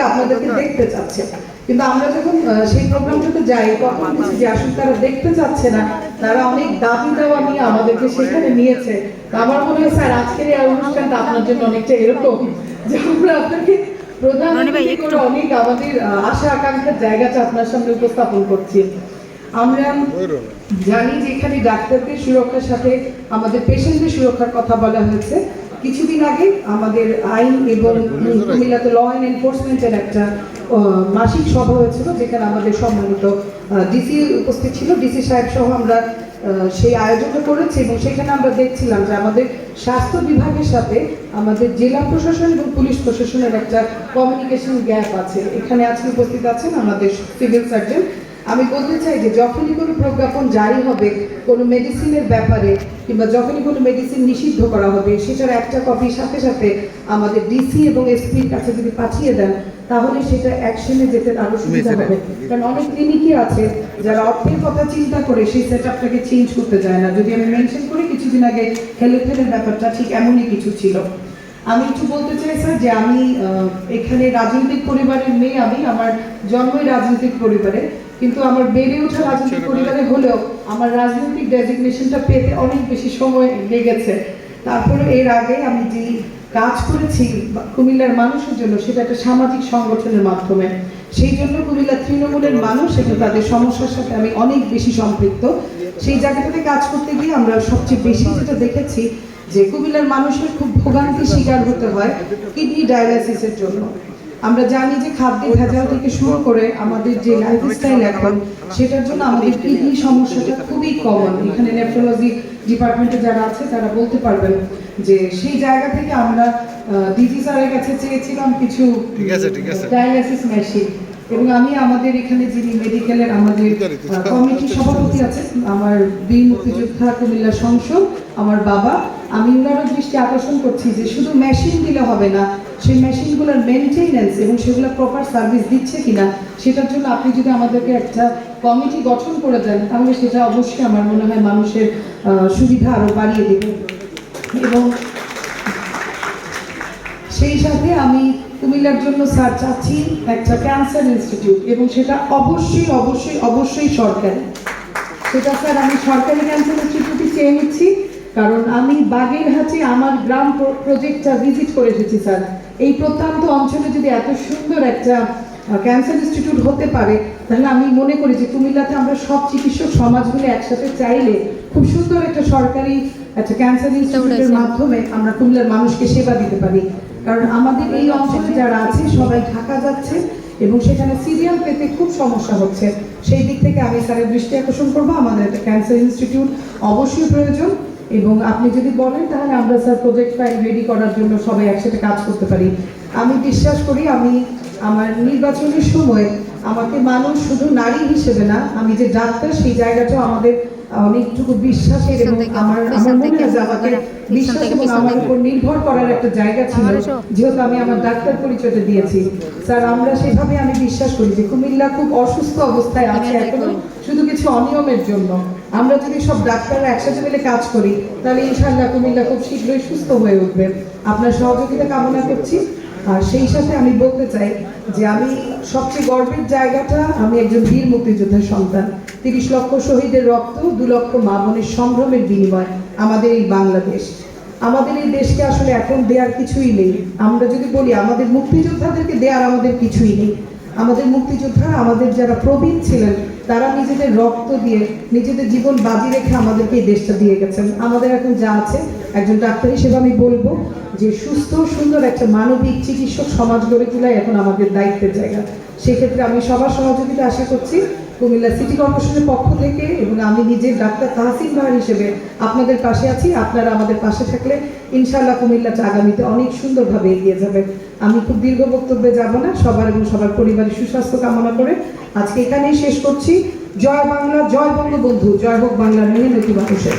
আপনাদেরকে দেখতে চাচ্ছে। কিন্তু আমরা যখন সেই প্রোগ্রামটাতে যাই তখন যে আসলে তারা দেখতে চাচ্ছে না তারা অনেক দাবি দেওয়া নিয়ে আমাদেরকে সেখানে নিয়েছে। আমার মনে হয় স্যার আজকের এই অনুষ্ঠানটা আপনার জন্য অনেকটা এরকম যে আমরা আপনাকে প্রধান রনি ভাই, অতিথি একটু- করে অনেক আমাদের আশা আকাঙ্ক্ষার জায়গাটা আপনার সামনে উপস্থাপন করছি। আমরা জানি যে এখানে ডাক্তারদের সুরক্ষার সাথে আমাদের পেশেন্টদের সুরক্ষার কথা বলা হয়েছে। কিছুদিন আগে আমাদের আইন এবং কুমিল্লাতে ল অ্যান্ড এনফোর্সমেন্টের একটা মাসিক সভা হয়েছিল যেখানে আমাদের সম্মানিত ডিসি উপস্থিত ছিল। ডিসি সাহেব সহ আমরা সেই আয়োজনটা করেছি এবং সেখানে আমরা দেখছিলাম যে আমাদের স্বাস্থ্য বিভাগের সাথে আমাদের জেলা প্রশাসন এবং পুলিশ প্রশাসনের একটা কমিউনিকেশন গ্যাপ আছে। এখানে আজকে উপস্থিত আছেন আমাদের সিভিল সার্জন আমি বলতে চাই যে যখনই কোনো প্রজ্ঞাপন জারি হবে কোনো মেডিসিনের ব্যাপারে কিংবা যখনই কোনো মেডিসিন নিষিদ্ধ করা হবে সেটার একটা কপি সাথে সাথে আমাদের ডিসি এবং এসপির কাছে যদি পাঠিয়ে দেন তাহলে সেটা অ্যাকশনে যেতে আরও সুবিধা হবে। কারণ অনেক ক্লিনিকই আছে যারা অর্থের কথা চিন্তা করে সেই সেট আপটাকে চেঞ্জ করতে চায় না। যদি আমি মেনশন করি কিছুদিন আগে হেলথের ব্যাপারটা ঠিক এমনই কিছু ছিল। আমি একটু বলতে চাই স্যার যে আমি এখানে রাজনৈতিক পরিবারের মেয়ে আমি আমার জন্মই রাজনৈতিক পরিবারে কিন্তু আমার বেড়ে ওঠা রাজনৈতিক পরিবারে হলেও আমার রাজনৈতিক ডেজিগনেশনটা পেতে অনেক বেশি সময় লেগেছে। তারপরে এর আগে আমি যে কাজ করেছি কুমিল্লার মানুষের জন্য সেটা একটা সামাজিক সংগঠনের মাধ্যমে। সেই জন্য কুমিল্লা তৃণমূলের মানুষ এবং তাদের সমস্যার সাথে আমি অনেক বেশি সম্পৃক্ত। সেই জায়গাটাতে কাজ করতে গিয়ে আমরা সবচেয়ে বেশি যেটা দেখেছি যে কুমিল্লার মানুষের খুব ভোগান্তির শিকার হতে হয় কিডনি ডায়ালাইসিসের জন্য। আমরা জানি যে খাদ্য ভেজাল থেকে শুরু করে আমাদের যে লাইফস্টাইল এখন সেটার জন্য আমাদের কিডনি সমস্যাটা খুবই কমন এখানে নেফ্রোলজি ডিপার্টমেন্টে যারা আছে তারা বলতে পারবেন যে সেই জায়গা থেকে আমরা ডিজি স্যারের কাছে চেয়েছিলাম কিছু ঠিক আছে, ঠিক আছে। ডায়ালাইসিস মেশিন এবং আমি আমাদের এখানে যিনি মেডিকেলের আমাদের কমিটির সভাপতি আছেন আমার বীর মুক্তিযোদ্ধা কুমিল্লা সংসদ আমার বাবা। আমি ওনারও দৃষ্টি আকর্ষণ করছি যে শুধু মেশিন দিলে হবে না সেই মেশিনগুলোর মেনটেনেন্স এবং সেগুলো প্রপার সার্ভিস দিচ্ছে কিনা সেটার জন্য আপনি যদি আমাদেরকে একটা কমিটি গঠন করে দেন তাহলে সেটা অবশ্যই আমার মনে হয় মানুষের সুবিধা আরও বাড়িয়ে দেবে। এবং সেই সাথে আমি কুমিল্লার জন্য স্যার চাচ্ছি একটা ক্যান্সার ইনস্টিটিউট এবং সেটা অবশ্যই অবশ্যই অবশ্যই সরকারি। সেটা স্যার আমি সরকারি ক্যান্সার ইনস্টিটিউটই চেয়ে নিচ্ছি কারণ আমি বাগেরহাটে আমার গ্রাম প্রজেক্টটা ভিজিট করে এসেছি স্যার। এই প্রত্যন্ত অঞ্চলে যদি এত সুন্দর একটা ক্যান্সার ইনস্টিটিউট হতে পারে তাহলে আমি মনে করি যে কুমিল্লাতে আমরা সব চিকিৎসক সমাজগুলো একসাথে চাইলে খুব সুন্দর একটা সরকারি একটা ক্যান্সার ইনস্টিটিউটের মাধ্যমে আমরা কুমিল্লার মানুষকে সেবা দিতে পারি। কারণ আমাদের এই অঞ্চলে যারা আছে, সবাই ঢাকা যাচ্ছে এবং সেখানে সিরিয়াল পেতে খুব সমস্যা হচ্ছে। সেই দিক থেকে আমি স্যারের দৃষ্টি আকর্ষণ করব। আমাদের একটা ক্যান্সার ইনস্টিটিউট অবশ্যই প্রয়োজন এবং আপনি যদি বলেন, তাহলে আমরা স্যার প্রজেক্ট ফাইল রেডি করার জন্য সবাই একসাথে কাজ করতে পারি। আমি বিশ্বাস করি, আমি আমার নির্বাচনের সময় আমাকে মানুষ শুধু নারী হিসেবে না, আমি যে ডাক্তার, সেই জায়গাটাও আমাদের অনেকটুকু বিশ্বাসের এবং আমার আমার মনে হয় আমাকে বিশ্বাস এবং আমার উপর নির্ভর করার একটা জায়গা ছিল। যেহেতু আমি আমার ডাক্তার পরিচয়টা দিয়েছি। স্যার আমরা সেভাবে আমি বিশ্বাস করি যে কুমিল্লা খুব অসুস্থ অবস্থায় আছে এখনও। শুধু কিছু অনিয়মের জন্য। আমরা যদি সব ডাক্তাররা একসাথে মিলে কাজ করি তাহলে ইনশাআল্লাহ কুমিল্লা খুব শীঘ্রই সুস্থ হয়ে উঠবে। আপনার সহযোগিতা কামনা করছি। আর সেই সাথে আমি বলতে চাই যে আমি সবচেয়ে গর্বের জায়গাটা, আমি একজন বীর মুক্তিযোদ্ধার সন্তান। তিরিশ লক্ষ শহীদের রক্ত, দু লক্ষ মা বোনের সম্ভ্রমের বিনিময় আমাদের এই বাংলাদেশ। আমাদের এই দেশকে আসলে এখন দেওয়ার কিছুই নেই। আমরা যদি বলি আমাদের মুক্তিযোদ্ধাদেরকে দেওয়ার আমাদের কিছুই নেই। আমাদের মুক্তিযোদ্ধারা আমাদের যারা প্রবীণ ছিলেন তারা নিজেদের রক্ত দিয়ে নিজেদের জীবন বাজি রেখে আমাদেরকে এই দেশটা দিয়ে গেছেন। আমাদের এখন যা আছে, একজন ডাক্তার হিসেবে আমি বলব যে সুস্থ, সুন্দর একটা মানবিক চিকিৎসক সমাজ গড়ে তোলাই এখন আমাদের দায়িত্বের জায়গা। সেক্ষেত্রে আমি সবার সহযোগিতা আশা করছি। কুমিল্লা সিটি কর্পোরেশনের পক্ষ থেকে এবং আমি নিজে ডাক্তার তাহসিন ভাই হিসেবে আপনাদের পাশে আছি। আপনারা আমাদের পাশে থাকলে ইনশাআল্লাহ কুমিল্লাটা আগামীতে অনেক সুন্দরভাবে এগিয়ে যাবে। আমি খুব দীর্ঘ বক্তব্যে যাব না, সবার এবং সবার পরিবারের সুস্বাস্থ্য কামনা করে আজকে এখানেই শেষ করছি। জয় বাংলা, জয় বঙ্গবন্ধু, জয় হোক বাংলার মেহনতি মানুষের